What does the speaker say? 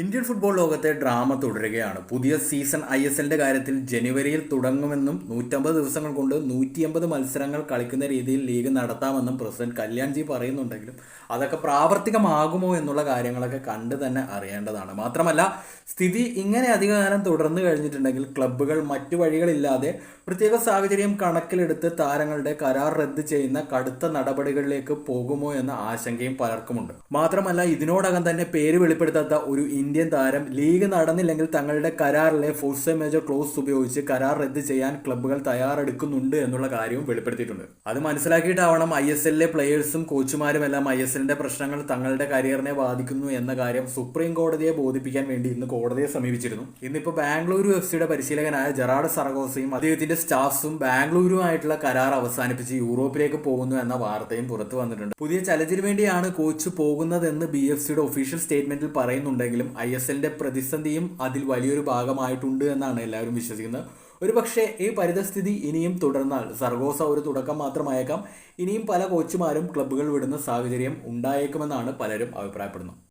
Indian football ലോകത്തെ drama തുടരുകയാണ്. പുതിയ സീസൺ ഐ എസ് എല്ലിന്റെ കാര്യത്തിൽ ജനുവരിയിൽ തുടങ്ങുമെന്നും നൂറ്റമ്പത് ദിവസങ്ങൾ കൊണ്ട് നൂറ്റിയമ്പത് മത്സരങ്ങൾ കളിക്കുന്ന രീതിയിൽ ലീഗ് നടത്താമെന്നും പ്രസിഡന്റ് കല്യാൺജി പറയുന്നുണ്ടെങ്കിലും അതൊക്കെ പ്രാവർത്തികമാകുമോ എന്നുള്ള കാര്യങ്ങളൊക്കെ കണ്ട് തന്നെ അറിയേണ്ടതാണ്. മാത്രമല്ല സ്ഥിതി ഇങ്ങനെ അധികകാലം തുടർന്നു കഴിഞ്ഞിട്ടുണ്ടെങ്കിൽ ക്ലബ്ബുകൾ മറ്റു വഴികളില്ലാതെ പ്രത്യേക സാഹചര്യം കണക്കിലെടുത്ത് താരങ്ങളുടെ കരാർ റദ്ദ് ചെയ്യുന്ന കടുത്ത നടപടികളിലേക്ക് പോകുമോ എന്ന ആശങ്കയും പലർക്കുമുണ്ട്. മാത്രമല്ല ഇതിനോടകം തന്നെ പേര് വെളിപ്പെടുത്താത്ത ഒരു ഇന്ത്യൻ താരം ലീഗ് നടന്നില്ലെങ്കിൽ തങ്ങളുടെ കരാറിലെ ഫോഴ്സ് മേജർ ക്ലോസ് ഉപയോഗിച്ച് കരാർ റദ്ദ് ചെയ്യാൻ ക്ലബ്ബുകൾ തയ്യാറെടുക്കുന്നുണ്ട് എന്നുള്ള കാര്യവും വെളിപ്പെടുത്തിയിട്ടുണ്ട്. അത് മനസ്സിലാക്കിയിട്ടാവണം ഐ എസ് എല്ലിലെ പ്ലേയേഴ്സും കോച്ചുമാരും എല്ലാം ഐ എസ് എല്ലിന്റെ പ്രശ്നങ്ങൾ തങ്ങളുടെ കരിയറിനെ ബാധിക്കുന്നു എന്ന കാര്യം സുപ്രീം കോടതിയെ ബോധിപ്പിക്കാൻ വേണ്ടി ഇന്ന് കോടതിയെ സമീപിച്ചിരുന്നു. ഇന്നിപ്പോ ബാംഗ്ലൂരു എഫ് സിയുടെ പരിശീലകനായ ജെറാഡ് സറഗോസയും അദ്ദേഹത്തിന്റെ സ്റ്റാഫ്സും ബാംഗ്ലൂരുമായിട്ടുള്ള കരാർ അവസാനിപ്പിച്ച് യൂറോപ്പിലേക്ക് പോകുന്നു എന്ന വാർത്തയും പുറത്തു വന്നിട്ടുണ്ട്. പുതിയ ചലഞ്ചിന് വേണ്ടിയാണ് കോച്ച് പോകുന്നതെന്ന് ബി എഫ് സിയുടെ ഒഫീഷ്യൽ സ്റ്റേറ്റ്മെന്റിൽ പറയുന്നുണ്ടെങ്കിലും ഐ എസ് എല്ലിന്റെ പ്രതിസന്ധിയും അതിൽ വലിയൊരു ഭാഗമായിട്ടുണ്ട് എന്നാണ് എല്ലാവരും വിശ്വസിക്കുന്നത്. ഒരു പക്ഷേ ഈ പരിതസ്ഥിതി ഇനിയും തുടർന്നാൽ സർഗോസ ഒരു തുടക്കം മാത്രമായേക്കാം. ഇനിയും പല കോച്ചുമാരും ക്ലബ്ബുകൾ വിടുന്ന സാഹചര്യം ഉണ്ടായേക്കുമെന്നാണ് പലരും അഭിപ്രായപ്പെടുന്നത്.